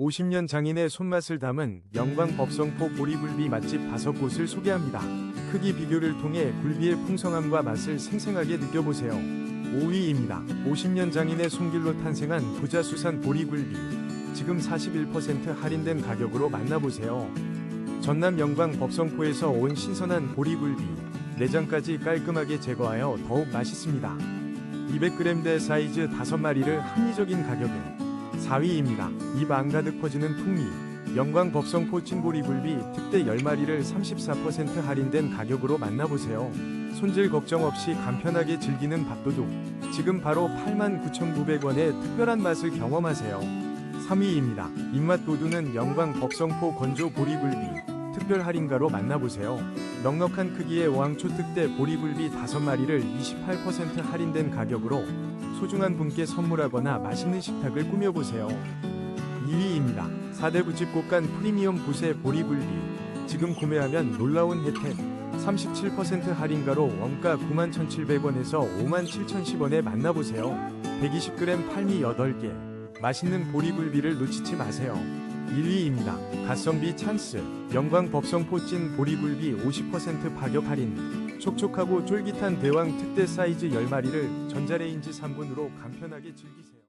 50년 장인의 손맛을 담은 영광 법성포 보리굴비 맛집 5곳을 소개합니다. 크기 비교를 통해 굴비의 풍성함과 맛을 생생하게 느껴보세요. 5위입니다. 50년 장인의 손길로 탄생한 부자수산 보리굴비. 지금 41% 할인된 가격으로 만나보세요. 전남 영광 법성포에서 온 신선한 보리굴비. 내장까지 깔끔하게 제거하여 더욱 맛있습니다. 200g대 사이즈 5마리를 합리적인 가격에 4위입니다. 입 안 가득 퍼지는 풍미. 영광 법성포 찐보리 굴비 특대 10마리를 34% 할인된 가격으로 만나보세요. 손질 걱정 없이 간편하게 즐기는 밥도둑. 지금 바로 89,900원의 특별한 맛을 경험하세요. 3위입니다. 입맛 돋우는 영광 법성포 건조 보리굴비. 특별 할인가로 만나보세요. 넉넉한 크기의 왕초 특대 보리굴비 5마리를 28% 할인된 가격으로 소중한 분께 선물하거나 맛있는 식탁을 꾸며보세요. 2위입니다. 4대 부집 곳간 프리미엄 부세 보리굴비. 지금 구매하면 놀라운 혜택. 37% 할인가로 원가 91,700원에서 57,010원에 만나보세요. 120g 팔미 8개. 맛있는 보리굴비를 놓치지 마세요. 1위입니다. 가성비 찬스. 영광 법성포 찐 보리굴비 50% 파격 할인. 촉촉하고 쫄깃한 대왕 특대 사이즈 10마리를 전자레인지 3분으로 간편하게 즐기세요.